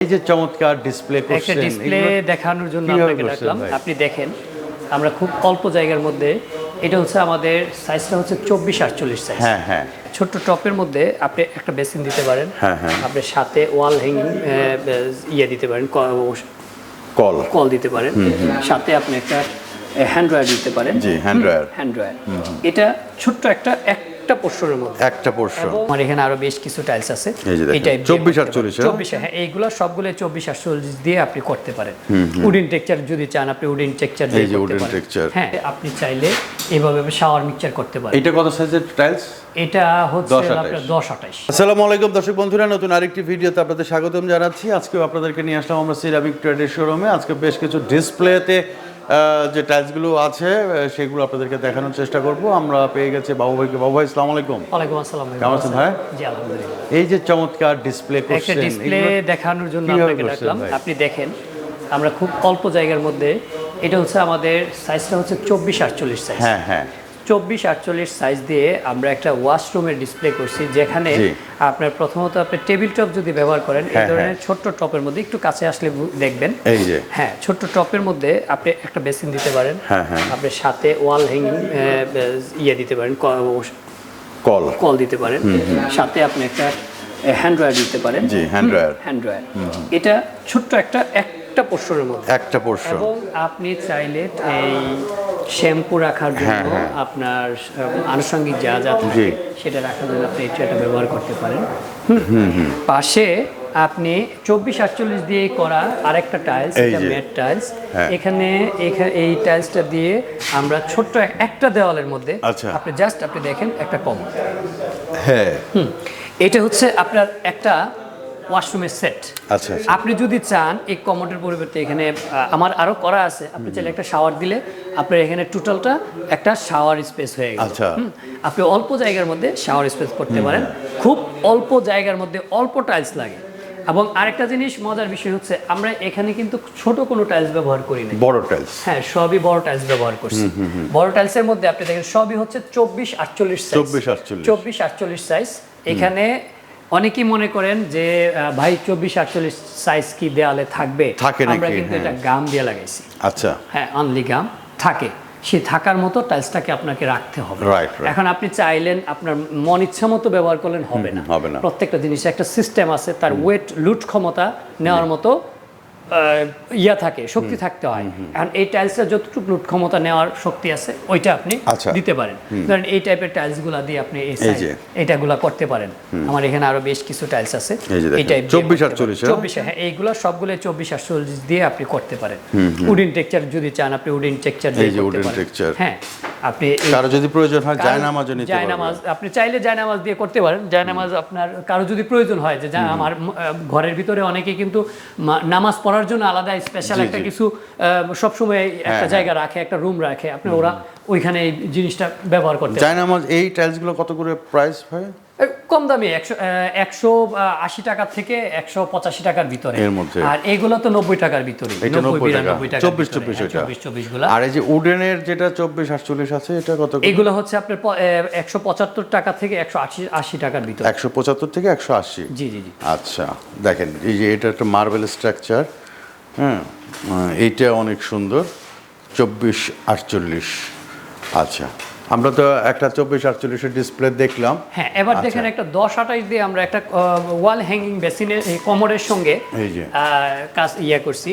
এই যে চমৎকার ডিসপ্লে একটা ডিসপ্লে দেখানোর জন্য আপনাকে ডাকলাম। আপনি দেখেন আমরা খুব অল্প জায়গার মধ্যে এটা হচ্ছে আমাদের সাইজটা হচ্ছে চব্বিশ আটচল্লিশ সাইজ হ্যাঁ হ্যাঁ। ছোট্ট টপের মধ্যে আপনি একটা বেসিন দিতে পারেন। হ্যাঁ, হ্যাঁ। আপনি সাথে ওয়াল হ্যাঙ্গিং ইয়ে দিতে পারেন কল কল দিতে পারেন। সাথে আপনি একটা হ্যান্ড ড্রয়ার দিতে পারেন। জি হ্যান্ড ড্রায়ার হ্যান্ড ড্রয়ার এটা ছোট্ট একটা একটা পোর্শনের মধ্যে। একটা পোর্শন আমার এখানে আরও বেশ কিছু টাইলস আছে। এই দিয়ে 24 48 হ্যাঁ? 24 হ্যাঁ এইগুলো সবগুলো চব্বিশ আটচল্লিশ দিয়ে আপনি করতে পারেন। উডিন টেক্সচার যদি চান আপনি উডিন টেক্সচার দিয়ে করতে পারেন। হ্যাঁ আপনি চাইলে এইভাবে শাওয়ার মিক্সচার করতে পারেন। এটা কত সাইজের টাইলস এটা হচ্ছে 10 28 দশ আঠাইশ আসসালামু আলাইকুম দর্শক বন্ধুরা নতুন আরেকটি ভিডিওতে আপনাদের স্বাগতম জানাচ্ছি। আজকেও আপনাদেরকে নিয়ে আসলাম আমরা সিরামিক ট্রেডের শোরুমে আজকে বেশ কিছু ডিসপ্লেতে যে টাইলসগুলো আছে সেগুলো আপনাদেরকে দেখানোর চেষ্টা করব। আমরা পেয়ে গেছি বাবু ভাইকে বাবু ভাই আসসালামু আলাইকুম। ওয়ালাইকুম আসসালাম কেমন আছেন ভাই? জি আলহামদুলিল্লাহ। এই যে চমৎকার ডিসপ্লে একটা করছেন ডিসপ্লে দেখানোর জন্য আপনাকে ডাকলাম। আপনি দেখেন আমরা খুব অল্প জায়গার মধ্যে এটা হচ্ছে আমাদের সাইজটা হচ্ছে চব্বিশ আটচল্লিশ সাইজ হ্যাঁ হ্যাঁ। চব্বিশ আটচল্লিশ সাইজ দিয়ে আমরা একটা ওয়াশরুমের ডিসপ্লে করছি যেখানে আপনার প্রথমত আপনি টেবিল টপ যদি ব্যবহার করেন এই হ্যাঁ, ধরনের হ্যাঁ। ছোট্ট টপের মধ্যে একটু কাছে আসলে দেখবেন। এই যে। হ্যাঁ ছোট্ট টপের মধ্যে আপনি একটা বেসিন দিতে পারেন। হ্যাঁ। আপনি সাথে ওয়াল হ্যাঙ্গিং ইয়ে দিতে পারেন কল। কল দিতে পারেন। সাথে আপনি একটা হ্যান্ড ড্রয়ার দিতে পারেন। জি হ্যান্ড ড্রায়ার হ্যান্ড ড্রয়ার এটা ছোট্ট একটা একটা পোর্শনের মধ্যে। একটা পোর্শন। এবং আপনি চাইলে এই শ্যাম্পু রাখার জন্য হ্যাঁ, হ্যাঁ। আপনার আনুষঙ্গিক যা যা থাকে সেটা রাখার জন্য আপনি চেয়ারটা ব্যবহার করতে পারেন। পাশে আপনি চব্বিশ আটচল্লিশ দিয়ে করা আরেকটা টাইলস এটা ম্যাট টাইলস। এখানে এই টাইলসটা দিয়ে আমরা ছোট্ট একটা দেওয়ালের মধ্যে আচ্ছা। আপনি জাস্ট আপনি দেখেন একটা কম। হ্যাঁ। এটা হচ্ছে আপনার একটা ওয়াশরুমের সেট আচ্ছা আচ্ছা। আপনি যদি চান এই কমোডের পরিবর্তে এখানে আমার আরও করা আছে। আপনি চাইলে একটা শাওয়ার দিলে আপনার এখানে টোটালটা একটা শাওয়ার স্পেস হয়ে গেল। আচ্ছা। আপনি অল্প জায়গার মধ্যে শাওয়ার স্পেস করতে পারেন। খুব অল্প জায়গার মধ্যে অল্প টাইলস লাগে। এবং আরেকটা জিনিস মজার বিষয় হচ্ছে আমরা এখানে কিন্তু ছোট কোনো টাইলস ব্যবহার করি না বড় টাইলস হ্যাঁ সবই বড় টাইলস ব্যবহার করছি। বড় টাইলসের মধ্যে আপনি দেখেন সবই হচ্ছে চব্বিশ আটচল্লিশ 24 48 চব্বিশ আটচল্লিশ সাইজ এখানে অনেকেই মনে করেন যে ভাই চব্বিশ আটচল্লিশ সাইজ কি দেয়ালে থাকবে? থাকে আমরা কিন্তু হ্যাঁ। এটা গাম দিয়ে লাগাইছি। আচ্ছা। হ্যাঁ অনলি গাম থাকে। সে থাকার মতো টাইলসটাকে আপনাকে রাখতে হবে. এখন আপনি চাইলেন আপনার মন ইচ্ছা মতো ব্যবহার করলেন হবে না। প্রত্যেকটা জিনিস একটা সিস্টেম আছে তার ওয়েট লুট ক্ষমতা নেওয়ার মতো ইয়া থাকে শক্তি থাকতে হয়। এখন এই টাইলসটা যতটুকু লুট ক্ষমতা নেওয়ার শক্তি আছে ওইটা আপনি আচ্ছা। দিতে পারেন। ধরেন এই টাইপের টাইলসগুলো দিয়ে আপনি এইটাগুলা করতে পারেন। আমার এখানে আরও বেশ কিছু টাইলস আছে। এই দেখেন, 24 48 হ্যাঁ? চব্বিশ হ্যাঁ এইগুলো সবগুলো চব্বিশ আটচল্লিশ দিয়ে আপনি করতে পারেন। উডিন টেকচার যদি চান আপনি উডিন টেক্সচার দিয়ে। হ্যাঁ। আপনি কারও যদি প্রয়োজন হয় জায়নামাজও নিতে জায়নামাজ আপনি চাইলে জায়নামাজ দিয়ে করতে পারেন। জায়নামাজ আপনার কারও যদি প্রয়োজন হয় যে আমার ঘরের ভিতরে অনেকে কিন্তু নামাজ পড়ার জন্য আলাদা স্পেশাল একটা কিছু সব সময় একটা হ্যাঁ। জায়গা রাখে একটা রুম রাখে। আপনি ওরা ওইখানে এই জিনিসটা ব্যবহার করতে। জায়নামাজ এই টাইলসগুলো কত করে প্রাইস হয়? কম দামি একশো একশো আশি টাকা থেকে একশো পঁচাশি টাকার ভিতরে। এর মধ্যে। আর এগুলো তো নব্বই টাকার ভিতরে এটা 90 টাকা। 24 24 ওইটা। চব্বিশ চব্বিশগুলা আর এই যে উডেনের যেটা চব্বিশ আটচল্লিশ আছে এটা কত এগুলো হচ্ছে আপনার একশো পঁচাত্তর টাকা থেকে একশো আশি আশি টাকার ভিতরে। একশো পঁচাত্তর থেকে একশো আশি। জি জি জি। আচ্ছা দেখেন এই যে এটা একটা মার্বেল স্ট্রাকচার হ্যাঁ? এইটা অনেক সুন্দর। চব্বিশ আটচল্লিশ আচ্ছা। আমরা তো একটা চব্বিশ আটচল্লিশের ডিসপ্লে দেখলাম। হ্যাঁ এবার আচ্ছা। দেখেন একটা দশ আঠাশ দিয়ে আমরা একটা ওয়াল হ্যাঙ্গিং বেসিনের কমরের সঙ্গে এই যে। কাজ ইয়ে করছি।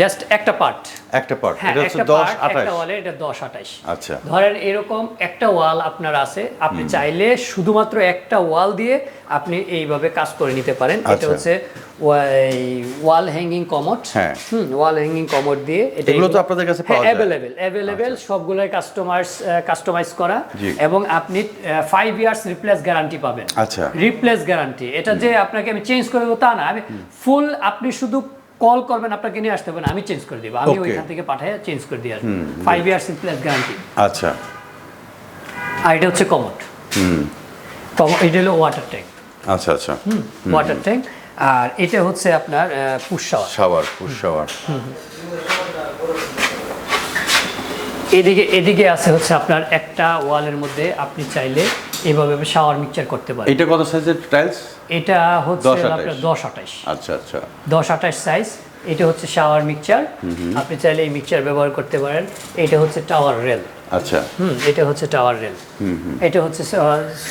জাস্ট একটা পার্ট একটা পার্ট হ্যাঁ এটা হচ্ছে দশ আঠাশ। ওয়ালে এটা দশ আঠাশ। আচ্ছা। ধরেন এরকম একটা ওয়াল আপনার আছে আপনি চাইলে শুধুমাত্র একটা ওয়াল দিয়ে আপনি এইভাবে কাজ করে নিতে পারেন। এটা আচ্ছা। হচ্ছে ওয়াল হ্যাঙ্গিং কমোড হ্যাঁ। হুম ওয়াল হ্যাঙ্গিং কমোড দিয়ে এগুলো তো আপনাদের কাছে পাওয়া যায়? অ্যাভেলেবেল অ্যাভেলেবেল সবগুলোই কাস্টমাইজ কাস্টমাইজ করা। এবং আপনি ফাইভ ইয়ার্স রিপ্লেস গ্যারান্টি পাবেন। আচ্ছা। রিপ্লেস গ্যারান্টি এটা যে আপনাকে আমি চেঞ্জ করে দেবো তা না। আমি ফুল আপনি শুধু কল করবেন আপনাকে নিয়ে আসতে হবে না। আমি চেঞ্জ করে দিব। আমি ওইখান থেকে পাঠিয়ে চেঞ্জ করে দিয়ে আসব। ফাইভ ইয়ার্স রিপ্লেস গ্যারান্টি আচ্ছা। আর এটা হচ্ছে কমোড কমোড এটা হলো ওয়াটার ট্যাঙ্ক আচ্ছা আচ্ছা। ওয়াটার ট্যাঙ্ক আর এটা হচ্ছে আপনার পুষাওয়া শাওয়ার। পুশ এদিকে এদিকে আছে হচ্ছে আপনার একটা ওয়ালের মধ্যে আপনি চাইলে এভাবে শাওয়ার মিক্সচার করতে পারেন। এটা কত সাইজের টাইলস? এটা হচ্ছে দশ আপনার আঠাশ। দশ আঠাশ। আচ্ছা আচ্ছা। দশ আঠাশ সাইজ। এটা হচ্ছে শাওয়ার মিক্সচার। আপনি চাইলে এই মিক্সচার ব্যবহার করতে পারেন। এটা হচ্ছে টাওয়ার রেল। আচ্ছা। হুম এটা হচ্ছে টাওয়ার রেল। এটা হচ্ছে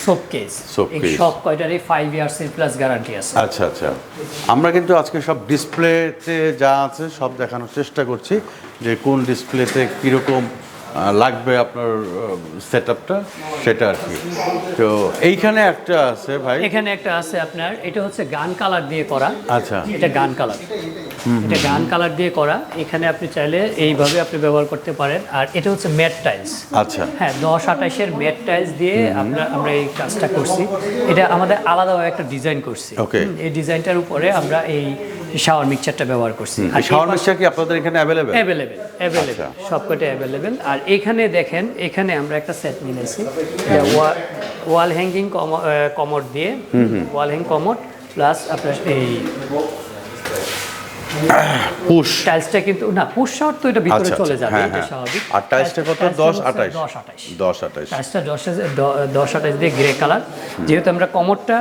সোপ কেস এই সব কয়টারই ফাইভ ইয়ার্স এর প্লাস গ্যারান্টি আছে। আচ্ছা আচ্ছা। আমরা কিন্তু আজকে সব ডিসপ্লেতে যা আছে সব দেখানোর চেষ্টা করছি যে কোন ডিসপ্লেতে কীরকম লাগবে আপনার সেট আপটা সেটা আর কি। তো এইখানে একটা আছে ভাই। এখানে একটা আছে আপনার এটা হচ্ছে গান কালার দিয়ে করা। আচ্ছা। এটা গান কালার এটা গান কালার দিয়ে করা। এখানে আপনি চাইলে এইভাবে আপনি ব্যবহার করতে পারেন। আর এটা হচ্ছে ম্যাট টাইলস আচ্ছা। হ্যাঁ দশ আঠাশের ম্যাট টাইলস দিয়ে আমরা আমরা এই কাজটা করছি। এটা আমাদের আলাদাভাবে একটা ডিজাইন করছি. হুম, এই ডিজাইনটার উপরে আমরা এই শাওয়ার মিক্সচারটা ব্যবহার করছি। আর শাওয়ার মিক্সচার কি আপনাদের এখানে অ্যাভেলেবেল অ্যাভেলেবেল অ্যাভেলেবেল আচ্ছা। সবকটা অ্যাভেলেবেল আর এখানে দেখেন এখানে আমরা একটা সেট নিয়েছি। ওয়াল হ্যাঙ্গিং কমোড দিয়ে। ওয়াল হ্যাং কমোড প্লাস আপনার এই পুশ। টাইলসটা কিন্তু না পুশ শাওয়ার তো এটা ভিতরে আচ্ছা চলে যাবে হ্যাঁ এটা হ্যাঁ। স্বাভাবিক। আর টাইলসটা কত? টাইলসটা দশ হচ্ছে আঠাশ দশ আঠাশ দশ আঠাশ টাইলসটা দশ দ- দশ আঠাশ দিয়ে গ্রে কালার যেহেতু আমরা কমোডটা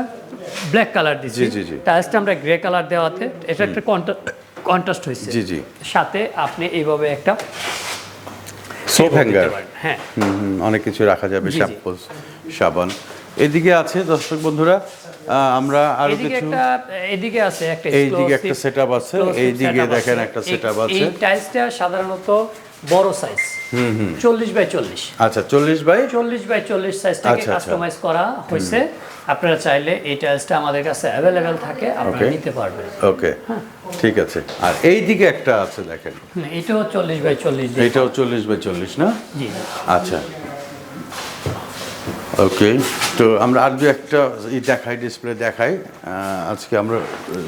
ব্ল্যাক কালার দিচ্ছি জি, জি। টাইলসটা আমরা গ্রে কালার দেওয়াতে এটা একটা কন্ট্রাস্ট হয়েছে জি, জি। সাথে আপনি এইভাবে একটা সোপ হ্যাঙ্গার হ্যাঁ অনেক কিছু রাখা যাবে জি, জি। শ্যাম্পু সাবান এদিকে আছে দর্শক বন্ধুরা আমরা আরও কিছু একটা এদিকে আছে একটা এইদিকে একটা setup আছে, এইদিকে দেখেন একটা setup আছে। এই টাইলসটা সাধারণত বড় সাইজ চল্লিশ বাই চল্লিশ। আচ্ছা চল্লিশ বাই? চল্লিশ বাই চল্লিশ সাইজটাকে আচ্ছা, আচ্ছা। কাস্টমাইজ করা হয়েছে। আপনারা চাইলে এই টাইলসটা আমাদের কাছে অ্যাভেলেবেল থাকে আপনারা. নিতে পারবেন। ওকে ঠিক আছে। আর এই দিকে একটা আছে দেখেন। হুম, এটাও চল্লিশ বাই চল্লিশ এটাও চল্লিশ বাই চল্লিশ না? জি। আচ্ছা। ওকে তো আমরা আর দু একটা ই দেখাই ডিসপ্লে দেখাই। আজকে আমরা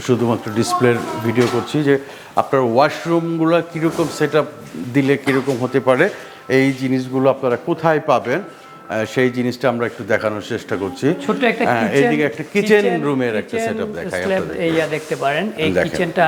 শুধুমাত্র ডিসপ্লের ভিডিও করছি যে আপনার ওয়াশরুমগুলো কীরকম সেট আপ দিলে কীরকম হতে পারে এই জিনিসগুলো আপনারা কোথায় পাবেন সেই জিনিসটা আমরা একটু দেখানোর চেষ্টা করছি। ছোট্ট একটা এইদিকে একটা কিচেন রুমের একটা সেট আপ দেখাই আপনাদের ইয়া দেখতে পারেন। এই কিচেনটা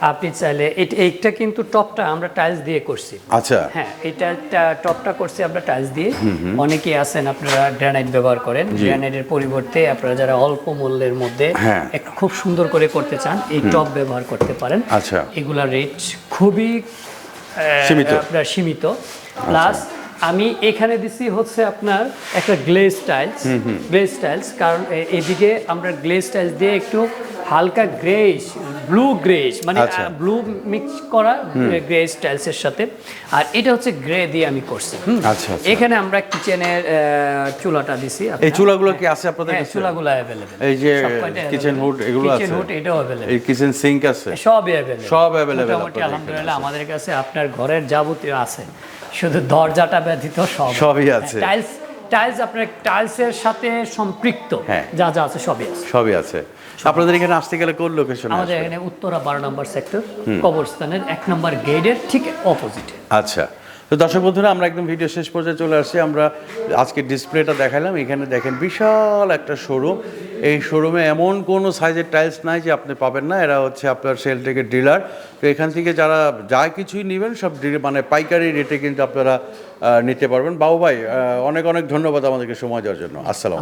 আপনি চাইলে এট- এইটা কিন্তু টপটা আমরা টাইলস দিয়ে করছি। আচ্ছা। হ্যাঁ এটা টপটা করছি আমরা টাইলস দিয়ে। অনেকেই আছেন আপনারা গ্রানাইট ব্যবহার করেন। গ্রানাইটের পরিবর্তে আপনারা যারা অল্প মূল্যের মধ্যে হ্যাঁ। একটু খুব সুন্দর করে করতে চান এই টপ ব্যবহার করতে পারেন। আচ্ছা। এগুলা রেট খুবই সীমিত। আপনার সীমিত। প্লাস আমি এখানে দিছি হচ্ছে আপনার একটা গ্লেজ টাইলস গ্লেজ টাইলস কারণ এদিকে আমরা গ্লেজ টাইলস দিয়ে একটু হালকা গ্রেস ব্লু গ্রেস মানে আচ্ছা। ব্লু মিক্স করা গ্রেস টাইলসের সাথে। আর এটা হচ্ছে গ্রে দিয়ে আমি করছি। আচ্ছা, আচ্ছা। এখানে আমরা কিচেনের চুলাটা দিছি এই চুলাগুলো কি আছে আপনাদের হ্যাঁ কাছে? চুলাগুলো অ্যাভেলেবেল এই যে কিচেন হুড এগুলো আছে? কিচেন হুড এটাও অ্যাভেলেবেল এই কিচেন সিঙ্ক আছে? সবই অ্যাভেলেবল সব মোটামুটি আলহামদুলিল্লাহ আমাদের কাছে আপনার ঘরের যাবতীয় আছে। শুধু দরজাটা ব্যতীত সব। সবই আছে। টাইলস টাইলস আপনার টাইলসের সাথে সম্পৃক্ত। হ্যাঁ। যা যা আছে সবই আছে। সবই আছে। আপনাদের এখানে আসতে গেলে কোন লোকেশন আমাদের এখানে উত্তরা বারো নম্বর সেক্টর কবরস্থানের এক নম্বর গেটের ঠিক অপোজিটে আচ্ছা। তো দর্শক বন্ধুরা আমরা একদম ভিডিও শেষ পর্যায়ে চলে আসছি। আমরা আজকে ডিসপ্লেটা দেখালাম। এখানে দেখেন বিশাল একটা শোরুম এই শোরুমে এমন কোনো সাইজের টাইলস নাই যে আপনি পাবেন না। এরা হচ্ছে আপনার সেল থেকে ডিলার তো এখান থেকে যারা যা কিছুই নেবেন সব মানে পাইকারি রেটে কিন্তু আপনারা নিতে পারবেন। বাবু ভাই অনেক অনেক ধন্যবাদ আমাদেরকে সময় দেওয়ার জন্য। আসসালাম